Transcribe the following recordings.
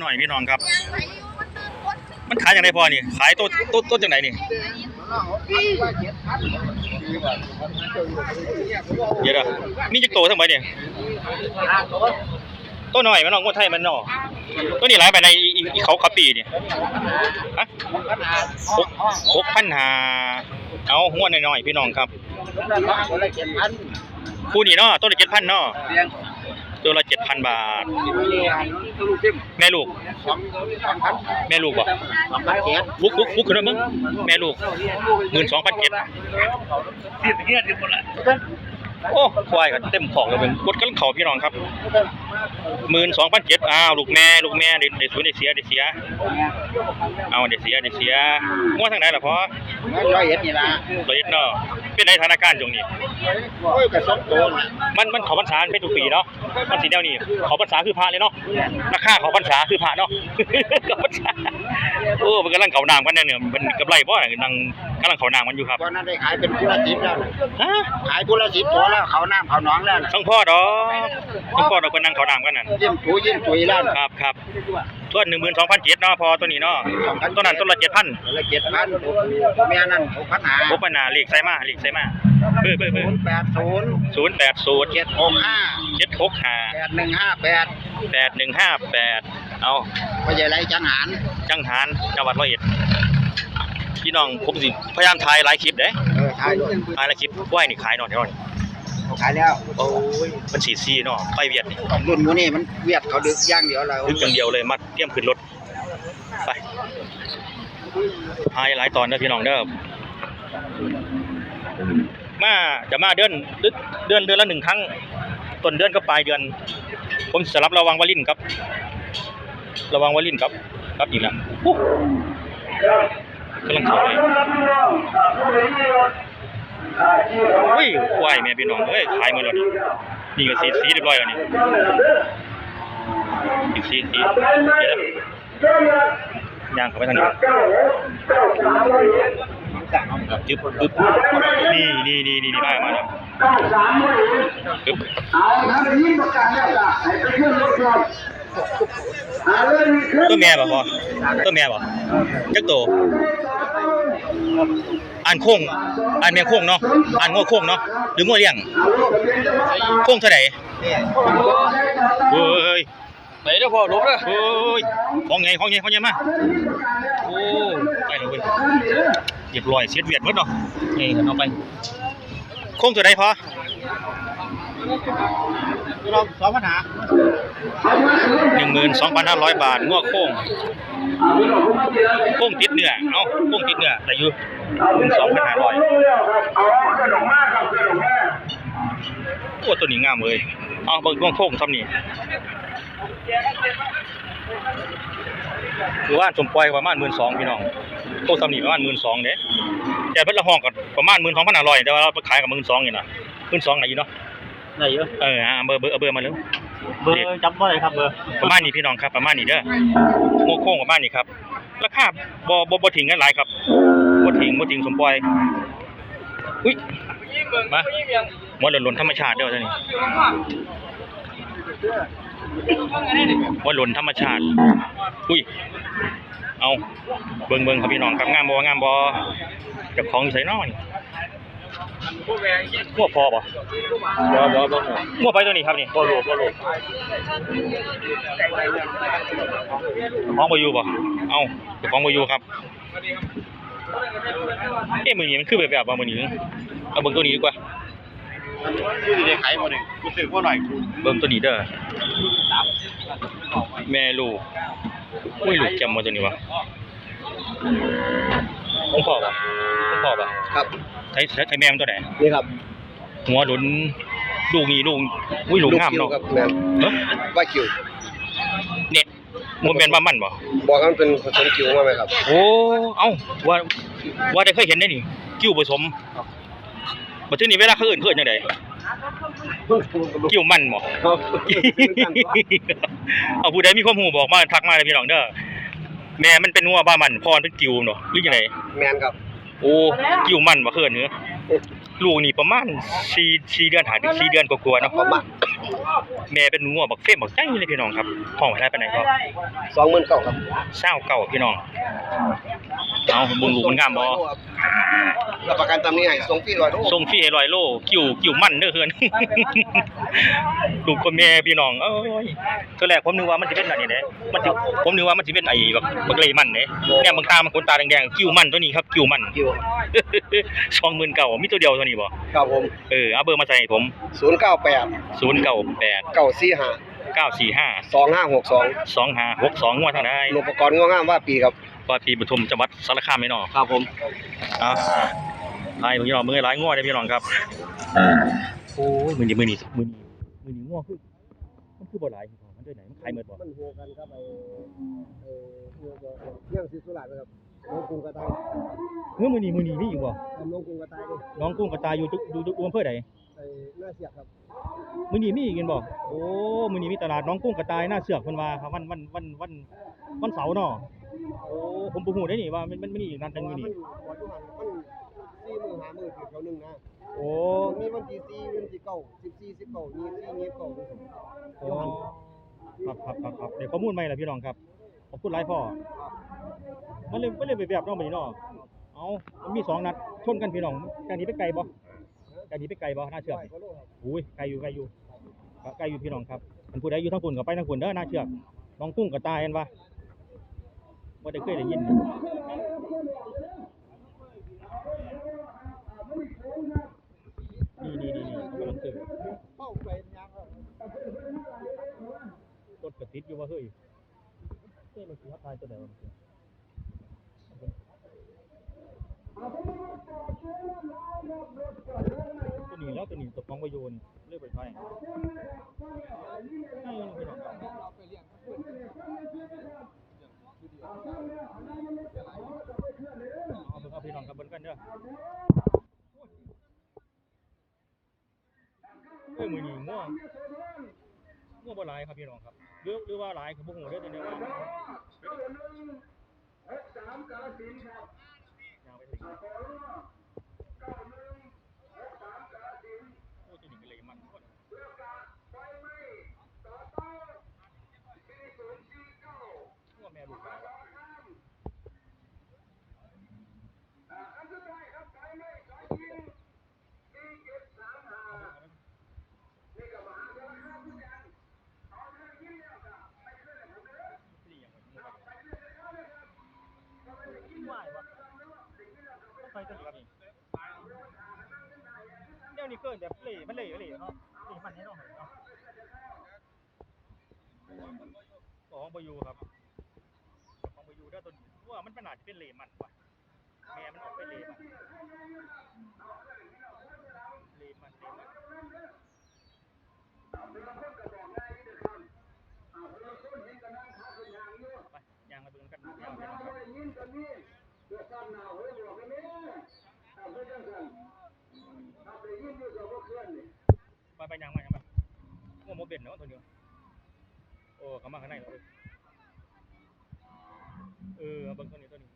หน่อยพี่น้องครับ มันขายอย่างไรพอนี่ขายต้นต้นต้นจากไหนนี่เดี๋ยวนะมีจักโตทั้งหมดเนี่ยต้นหน่อยมันน้องคนไทยมันนาะต้นนี้หลายไปในอีเขาขับปีนี่ยฮะหกหกพันหาเอาหัวหน่อยๆพี่น้องครับคู่นี้เนาะต้นละเจ็ดพันเนาะ ตัวละเจ็ดพันบาท แม่ลูก แม่ลูกบ่ฟุกฟุกฟุกขึ้นมามึงแม่ลูกหมื่นสองพันเจ็ดโอ้ควายกันเต็มของเลยเป็นกดกันเข่าพี่น้องครับหมื่นสองพันเจ็ดอ้าวลูกแม่ลูกแม่เด็ดเด็ดสวยเด็ดเสียเด็ดเสีย เอาเด็ดเสียเด็ดเสียง้อทางไหนล่ะพ่อร้อยเอ็ดนี่ละตัวเอ็ดเนาะเป็นในธนาคารตรงนี้ โอ้ยกระสองตัวน่ะมันมันเขาพรรษาเป็นทุกปีเนาะมันสีแนวนี้เขาพรรษาคือพระเลยเนาะราคาเขาพรรษาคือพระเนาะเขาพรรษาโอ้มันกำลังเขานามกันเนี่ยเนี่ยมันกำไรบ่นังกำลังเขานามกันอยู่ครับตอนนั้นได้ขายเป็นผู้ละสิบแล้วน่ะฮะขายผู้ละสิบตัวแล้วเขาน้ำเขาหน้องแล้วน่ะต้องพ่อดอกต้องพ่อดอกเป็นนังเขานามกันนั่นยิ้มถุยยิ้มถุยแล้วน่ะครับครับ ส่วนหนึ่งหมื่นสองพันเจ็ดเนาะพอตัวนี้เนาะตัวนั้นต้นละเจ็ดพันตัวละเจ็ดพันแม่นั่นหกพันหาพบปัญหาเลขไซมาเลขไซมาเบ้อเบ้อเบ้อศูนย์แปดศูนย์ศูนย์แปดศูนย์เจ็ดหกห้าเจ็ดหกห้าแปดหนึ่งห้าแปดแปดหนึ่งห้าแปดเอาพ่อใหญ่ไรจังหารจังหารจังหวัดร้อยเอ็ดพี่น้องผมสิพยายามถ่ายหลายคลิปเด้เออขายด้วยถ่ายหลายคลิปไหวนี่ขายหน่อยเดี๋ยวนี้ ขายแล้วโอ้ยมันสีซีเนาะไปเวียดนี่รุ่นหมูนี่มันเวียดเขาดึกอย่างเดียวเราลึกอย่างเดียวเลยมัดเตรียมขึ้นรถไปถ่ายหลายตอนเด้อพี่น้องเด้อมาจะมาเดือนเดือนเดือนเดือนละหนึ่งครั้งต้นเดือนก็ปลายเดือน ผมสลับระวังวาลินครับ ระวังวาลินครับครับอีกแล้วอู้กำลังเข้าเลย อุ้ยควายแม่พี่น้องเอ้ยขายหมาแล้วนี่นี่ก็สีสีเรียบร้อยแล้วนี่สีสีเดี๋ยวย่างเข้าไปทางนี้จึ๊บปึ๊บนี่นี่นี่นี่นี่มามาแล้วปึ๊บตัวแม่ป่ะพ่อตัวแม่ป่ะจักโต อ่านโค้งอ่านแม่โค้งเนาะอ่านงัวโค้งเนาะหรืองัวเลี้ยงโค้งเท่าไหร่เฮ้ยไหนเด้อพ่อลบเด้อเฮ้ยของไงของไงของไงมาโอ้ไปเลยเว้ยเรียบร้อยเสียดเวียดหมดเนาะนี่เอาไปโค้งเท่าไหร่พ่อเราสองปัญหาหนึ่งหมื่นสองพันห้าร้อยบาทงัวโค้ง โค้งติดเนื้อเอ้าโค้งติดเนื้อแต่อยู่หนึ่งสองพันห้าร้อยโอ้ตัวนี้งามเลยเอาเบิ่งดวงโค้งทำนี่คือว่าสมปล่อยประมาณหมื่นสองพี่น้องโค้งทำนี่ประมาณหมื่นสองเด้แต่เพิ่นละห้องกันประมาณหมื่นสองพันห้าร้อยแต่ว่าเราไปขายกับหมื่นสองนี่นะหมื่นสองไหนอยู่เนาะไหนเยอะเอออะเบอร์เบอร์เอาเบอร์มาเร็ว เบอร์จำบ่ได้ครับเบอร์ประมาณนี้พี่น้องครับประมาณนี้เด้อโมโค้งประมาณนี้ครับราคาบ่บ่บ่ถิงกันหลายครับบ่ถิงบ่ถิงสมปล่อยอุ้ยมาหมดหล่นๆธรรมชาติเด้อท่านี่ว่าหล่นธรรมชาติ อุ้ย เอา เบิ่งเบิ่งครับพี่น้องครับงามบ่งามบ่เจ้าของอยู่ไสน้อย งัวพอบ่บ่บ่บ่บ่งัวไปตัวนี้ครับนี่บ่รู้บ่รู้ของบ่อยู่บ่เอ้าเจ้าของบ่อยู่ครับเอ๊ะมื้อนี้มันคือแบบแบบว่ามื้อนี้เอาเบิ่งตัวนี้ดีกว่าผู้ที่ได้ขายหมดเลยกูซื้อพวกหน่อยเบิ่งตัวนี้เด้อแม่ลูกอุ้ยลูกจำมาตัวนี้วะ ของพ่อปะของพ่อปะครับใช้ใช้ใช้แม่มันตัวไหน นี่ครับหัวหลุนลูกนี่ลูกอุ้ยลูกงามเนาะครับแม่เอ้อว่าคิวเนี่ยมันเป็นบ้ามันบ่บอกว่ามันเป็นผสมคิวมาไหมครับ โอ้เอ้าว่าว่าได้เคยเห็นได้นี่กิ้วผสมบัดทีนี้เวลาเขาเอิ้นเขาเอิ้นจังไดกิ้วมันบ่ครับเอาผู้ใดมีความรู้บอกมาทักมาเลยพี่น้องเด้อ แม่มันเป็นงัวบ้ามันพ่อมันเป็นกิ้วเนาะหรือจังไดแมนครับโอ้กิ้วมันบ่เคินเนื้อลูกนี่ประมาณ4 4เดือนหา4เดือนกว่าๆเนาะประมาณแม่เป็นงัวบักเฟ้มบักใจเลยพี่น้องครับห้องไว้ได้ปานไหนก็สองหมื่นเก้าครับเศร้าเก่าพี่น้องเอาเบิ่งลูกมันงามบ่ รับประกันตำนี้ให้ส่งฟรีร้อยโลส่งฟรีให้ร้อยโลกิ่วกิ่วมันเด้อเฮือน ลูกคนแม่พี่น้องเอ้ยตัวแรกผมนึกว่ามันสิเป็นอันนี้เด้มันสิผมนึกว่ามันสิเป็นไอ้บักบักเลมันเด้เนี่ยบางตามันขนตาแดงๆกิ่วมันตัวนี้ครับกิ่วมันคิว29,000มีตัวเดียวเท่านี้บ่ครับผมเออเอาเบอร์มาใส่ให้ผมศูนย์เก้าแปด098เก้าสี่ห้า945สองห้าหกสอง2562งวดทางใดอุปกรณ์งองามว่าปีครับป อยปีปทุมจังหวัดสารคามแม่นอครับผมเอ้าไอ้พี่น้องมือหลายงวดเด้อพี่น้องครับโอ้ยมื้อนี้มื้อนี้มื้อนี้มื้อนี้งวคือมันคือบ่หลายพี่น้องมันด้วยไหนมันขายหมดบ่มันโหกันครับไอ้ไอ้เรื่องสิสุราษฎร์ครับน้องกรุงกระต่ายเมื่อมื้อนี้มื้อนี้มีอีกบ่น้องกรุงกระต่ายด้วยน้องกุ้งกระตายอยู่ทุกอยู่ทุกอำเภอใดไอ้หน้าเสียบครับมื้อนี้มีอีกเห็นบ่โอ้มื้อนี้มีตลาดน้องกุ้งกระตายหน้าเสือกเพิ่นว่าครับวันวันวันวันวันเสาร์เนาะ โอ้ผมบ่ฮู้ได้นี่ว่ามันมันมีอีกนัดหนึงมื้อนี้มันวันทุกหันมันสี่มือหามือคือเขาหนึ่งนะโอ้มีวันที่สี่วันที่เก้าสิบสี่สิบเก้ายี่สี่ยี่สิบเก้าด้วยกันโอ้ครับครับครับครับเดี๋ยวข้อมูลใหม่ล่ะพี่น้องครับขอบคุณหลายพ่อ มันเลยมันเลยไปแบบเนาะมื้อนี้เนาะเอามันมีสองนัดชนกันพี่น้องการนี้ไปไกลบ่การนี้ไปไกลบ่หน้าเชือกไปก็โลครับอุ้ยไกลอยู่ไกลอยู่ก็ไกลอยู่พี่น้องครับมันผู้ใดอยู่ทางฝุ่นก็ไปทางฝุ่นเด้อหน้าเชือกน้องกุ้งก็ตายกันวะ บ่ได้เคยได้ยินนี่นี่นี่นี่กำลังซื้อเข้าไปยังรถกระติดอยู่ว่าเฮ้ยเฮ้ยมันคือตายตัวไหนวะตัวนี้แล้วตัวนี้ตัวของประโยชน์เรียกไปไทยให้พี่น้องครับ เอาเบิ่งเอาพี่น้องกับเบิ่งกันเด้อเอ้ยมือหนี้ง่วงง่วงบ่หลายครับพี่น้องครับหรือหรือว่าหลายคือบ่ฮู้เด้อตัวนี้ว่าอย่างไปถึงโอ้ตัวนี้ก็เลยมันโคตรง่วงแม่ลูกหลายวะ ไปตัวนี้ครับนี่เดี๋ยวนี้เกินแบบเหล่มันเหล่เหล่เนาะเล่มันให้น้องเนาะของบอยู่ครับของบอยู่ได้ตัวนี้ว่ามันเป็นาจจะเป็นเหล่มันว่ะแม่มันออกไปเหล่มันเหล่มันเหล่มันไปย่างมาเบิ่งกันย่างไปเนาะครับ ไปไปยังมายังมาง่วงโมเบนเนาะ ตัวเดียวโอ้เขามาข้างในเลยเออเอาเบิ่งตัวนี้ตัวนี้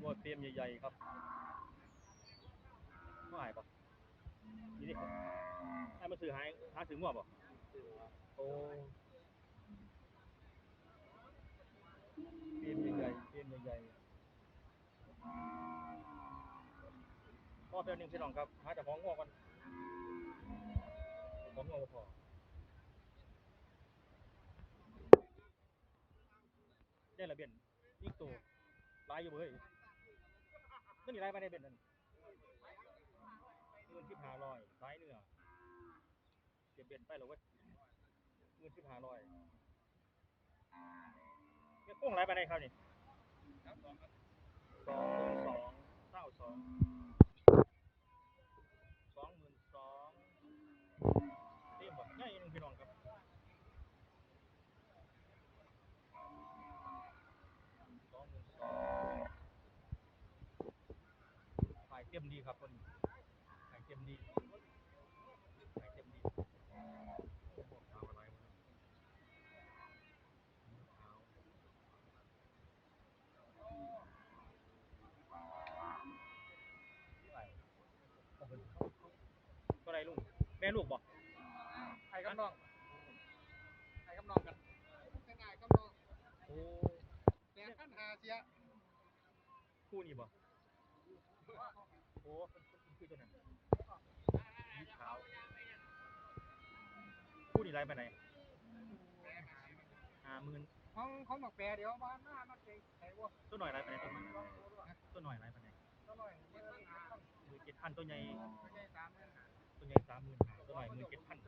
วัวเตรียมใหญ่ๆครับไม่หายปะนี่ดิให้มาซื้อหายหาถึงงัวปะโอ้เตรียมใหญ่ๆเตรียมใหญ่ๆ พ่อเพียหนึ่งพี่น้องครับ หาแต่ของงัวก่อนของงัวบ่พอได้ละเบียนอีกตัวลายอยู่เบ้ยนั่นนี่ลายไปได้เบียนนั่นเงินที่หาลอยสายเนื้อเก็บเบียนไปแล้วเว้ยเงินที่หาลอยเนี่ยกุ้งลายไปได้ครับนี่สองสองเศร้าสอง ครับคนแข่งเกมดีแข่งเกมดีเอาอะไรมาตัวไรลูกแม่ลูกบอกใครกำนองใครกำนองกันเป็นไอ้กำนองโอ้แม่ขั้นหาเสียคู่นี้บอก ป็นเป็นคือตัวนั้นสีขาวคู่นี้ไรไปไหนห้าหมื่นของของหมักแปรเดี๋ยวมาหน้ามาเก่งไอ้วัวตัวหน่อยไรไปไหนตัวมันตัวหน่อยไรไปไหนตัวหน่อยเมื่อหามือเจ็ดพันตัวใหญ่ไม่ใช่สามเมื่อหาตัวใหญ่สามหมื่นตัวหน่อยมือเจ็ดพันโ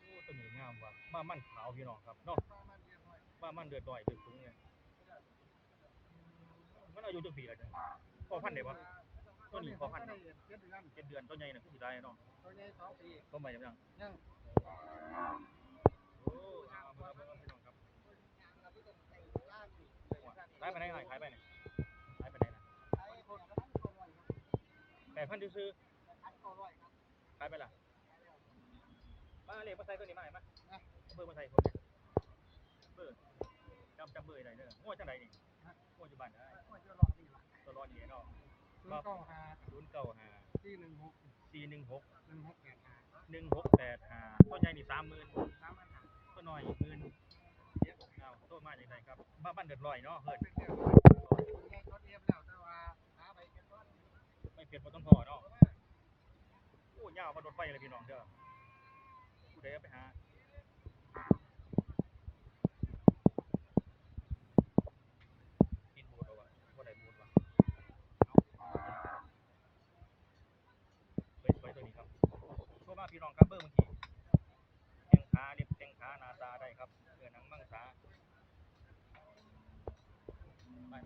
อ้ตัวนี้งามว่ะมามั่นขาวพี่น้องครับเนาะประมาณเดือนหน่อยมามั่นเดือดดอยเดือดสูงเนี่ย มันอายุจักปีแล้วจังพ่อพันธุ์ได้ปะตัวนี้พอพันได้เจ็ดเดือนเจ็ดเดือนตัวใหญ่น่ะคือสิได้เนาะตัวใหญ่สองปีก็ใหม่จังยังยังโอ้เอาเอาเอาเอาพี่น้องครับขายไปไหนขายขายไปไหนขายไปไหนนะไอ้คนก็ต้องตัวร้อยครับแปดพันซื้ออัดตัวร้อยครับๆขายไปละมาเลยมาใส่ตัวนี้มาไหนมานะเบอร์มาใส่ผมเนี่ยเบอร์จำจำเบอร์ได้เด้องัวจังไดนี่งัวอยู่บ้านได้ ศูนย์เก้าห้าศูนย์เก้าห้าสี่หนึ่งหกสี่หนึ่งหกหนึ่งหกแปดห้าหนึ่งหกแปดห้าตัวใหญ่นี่สามหมื่นสามพันห้าตัวน้อยอีกหมื่นเอาตัวมาจากไหนครับบ้านบ้านเดือดร้อยเนาะเฮิร์ดเป็นเดียวตัวใหญ่ตัวเดียวแล้วแต่ว่าหาไปเป็นต้นไม่เปลี่ยนบ่ต้องพอเนาะโอ้ยาวมาโดนไฟเลยพี่น้องเด้อผู้ใดเอาไปหา